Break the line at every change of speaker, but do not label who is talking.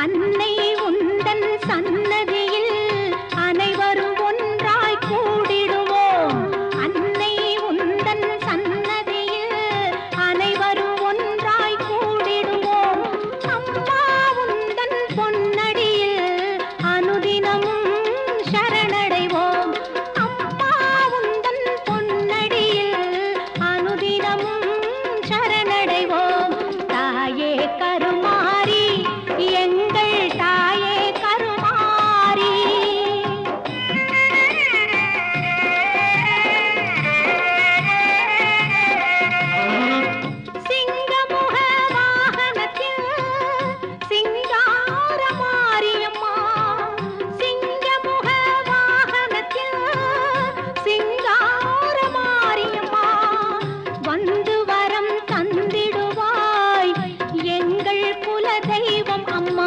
அன்னை உந்தன் சன்னதியில் அனைவரும் ஒன்றாய் கூடிடுவோம். அன்னை உந்தன் சன்னதியில் அனைவரும் ஒன்றாய் கூடிடுவோம். அம்மா உந்தன் பொன்னடியில் அனுதினமும் சரண தெய்வம் அம்மா.